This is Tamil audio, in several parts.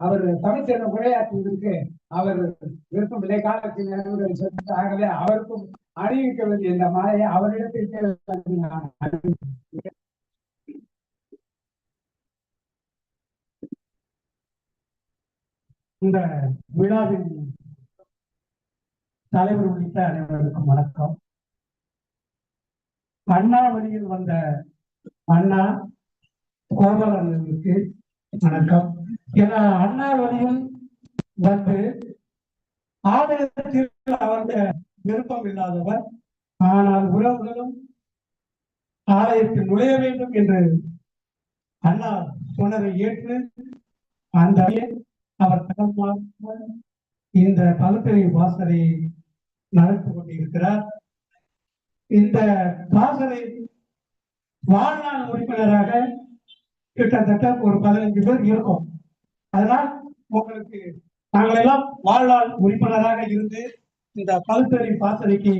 அவர் தமிழ்ச்சேர்ந்த உரையாற்றுவதற்கு அவர் விருப்பம் இல்லை. காலத்தில் சொல்லிட்டு ஆகவே அவருக்கும் அறிவிக்க இந்த மாலையை அவரிடத்தில் இந்த விழாவின் தலைவர் உள்ளிட்ட அனைவருக்கும் வணக்கம். அண்ணா வழியில் வந்த அண்ணா கோபாலனுக்கு வணக்கம். ஏன்னா அண்ணா வழியில் வந்து ஆலயத்தில் அவங்க விருப்பம் இல்லாதவர். ஆனால் உறவுகளும் ஆலயத்தில் நுழைய வேண்டும் என்று அண்ணா சொன்னதை ஏற்று அந்த அவர் தரமாக இந்த பகுத்தறிவு வாசலை நடத்தி கொண்டிருக்கிறார். இந்த வாசலை வாழ்நாள் உறுப்பினராக கிட்டத்தட்ட ஒரு பதினைஞ்சு பேர் இருக்கும். அதனால் உங்களுக்கு நாங்கள் எல்லாம் வாழ்நாள் உறுப்பினராக இருந்து இந்த பகுத்தறிவு வாசனைக்கு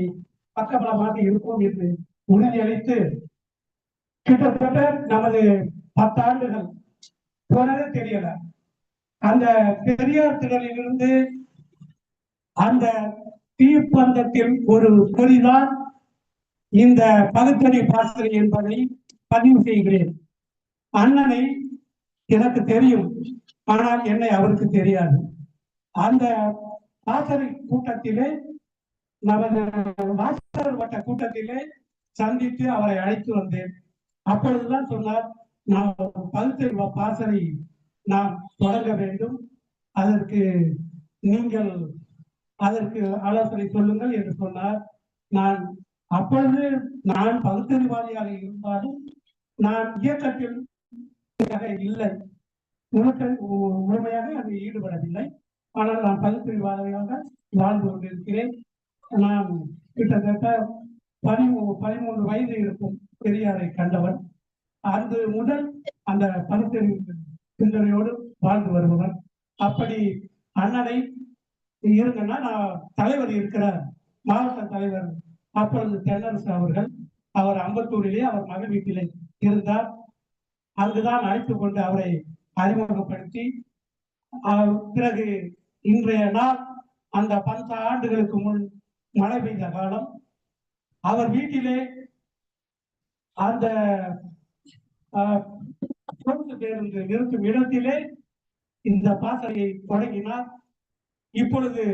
பக்கபலமாக இருப்போம் என்று உறுதியளித்து கிட்டத்தட்ட நமது பத்தாண்டுகள் போனதே தெரியல. அந்த பெரியார் திடலிலிருந்து அந்த தீப்பந்தத்தில் ஒரு பொறிதான் இந்த பகுத்தறி பாசறை என்பதை பதிவு செய்கிறேன். அண்ணனை எனக்கு தெரியும். ஆனால் என்னை அவருக்கு தெரியாது. அந்த வாசர் கூட்டத்திலே நமது வாசகர் வட்ட கூட்டத்திலே சந்தித்து அவரை அழைத்து வந்தேன். அப்பொழுதுதான் சொன்னார் நான் பகுத்தறி பாசறை நாம் தொடங்க வேண்டும். அதற்கு நீங்கள் அதற்கு ஆலோசனை சொல்லுங்கள் என்று சொன்னார். நான் அப்பொழுது நான் பகுத்தறிவாதியாக இருந்தாலும் நான் இயக்கத்தில் இல்லை. முழுக்க முழுமையாக அதில் ஈடுபடவில்லை. ஆனால் நான் பகுத்தறிவாதியாக வாழ்ந்து கொண்டிருக்கிறேன் நான் கிட்டத்தட்ட பதிமூ பதிமூன்று வயது இருக்கும் பெரியாரை கண்டவன். அன்று முதல் அந்த பகுத்தறிவு சிந்தனையோடு வாழ்ந்து வருபவன். அப்படி அண்ணனை இருங்கன்னா நான் தலைவர் இருக்கிறார். மாவட்ட தலைவர் அப்பொழுது தென்னரசு அவர்கள் அவர் அம்பத்தூரிலே அவர் மகள் வீட்டிலே இருந்தார். அங்குதான் அழைத்து கொண்டு அவரை அறிமுகப்படுத்தி பிறகு இன்றைய நாள் அந்த பத்து ஆண்டுகளுக்கு முன் மழை பெய்த காலம் அவர் வீட்டிலே அந்த சொத்து பேருந்து நிறுத்தும் இடத்திலே இந்த பாசறையை தொடங்கினார். இப்பொழுது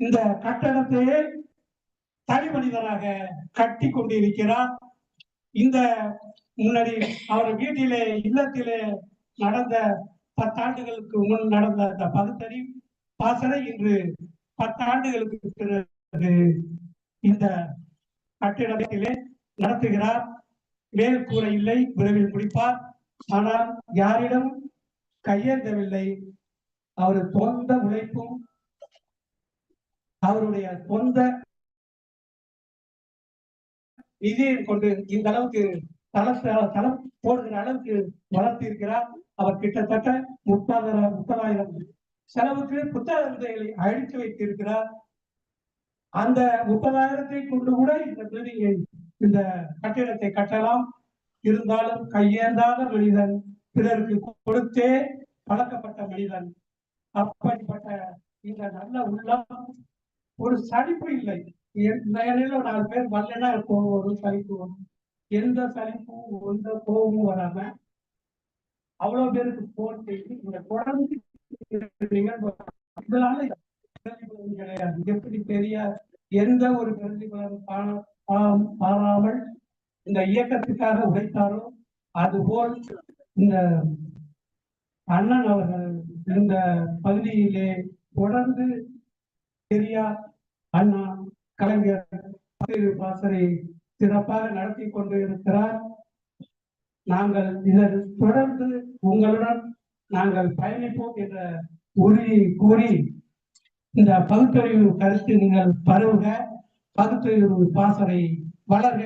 இந்த கட்டடத்தையே தனி மனிதராக கட்டி கொண்டிருக்கிறார். இந்த முன்னாடி அவர் வீட்டிலே இல்லத்திலே நடந்த பத்தாண்டுகளுக்கு முன் நடந்த அந்த பகுத்தறி பாசறை இன்று பத்தாண்டுகளுக்கு பிறகு இந்த கட்டிடத்திலே நடத்துகிறார். மேல் கூற இல்லை விரைவில் முடிப்பார். ஆனால் யாரிடம் கையேந்தவில்லை. அவர் சொந்த உழைப்பும் அவருடைய சொந்த நிதியை கொண்டு இந்த அளவுக்கு தளத்தை தளம் போடுகிற அளவுக்கு வளர்த்தி இருக்கிறார் அவர் கிட்டத்தட்ட முப்பதாயிரம் முப்பதாயிரம் செலவுக்கு புத்தக விதைகளை அழித்து வைத்திருக்கிறார். அந்த முப்பதாயிரத்தை கொண்டு கூட இந்த பில்டிங்கை இந்த கட்டிடத்தை கட்டலாம். இருந்தாலும் கையேந்தாத மனிதன் பிறருக்கு கொடுத்தே பழக்கப்பட்ட மனிதன். அப்படிப்பட்ட இந்த நல்ல உள்ளம் ஒரு சலிப்பு இல்லை. இந்த நாலு பேர் வரலன்னா கோவம் சளிப்பு சலிப்பு வரும். எந்த சலிப்பும் எந்த கோபமும் வராம அவ்வளவு பேருக்கு போன் செய்து இந்த தொடர்ந்து இதனால கிடையாது. எப்படி பெரிய எந்த ஒரு பிரதிபலன் பாராமல் இந்த இயக்கத்துக்காக உழைத்தாரோ அதுபோல் இந்த அண்ணன் அவர்கள் இந்த பகுதியிலே தொடர்ந்து பெரியார் அண்ணா கலைஞர் பாசறை சிறப்பாக நடத்தி கொண்டு இருக்கிறார் நாங்கள் இதை தொடர்ந்து உங்களுடன் நாங்கள் பயணிப்போம் என்ற உறுதி கூறி இந்த பகுத்தறிவு கருத்து நீங்கள் பருவுக. பகுத்தறிவு பாசறை வளர்க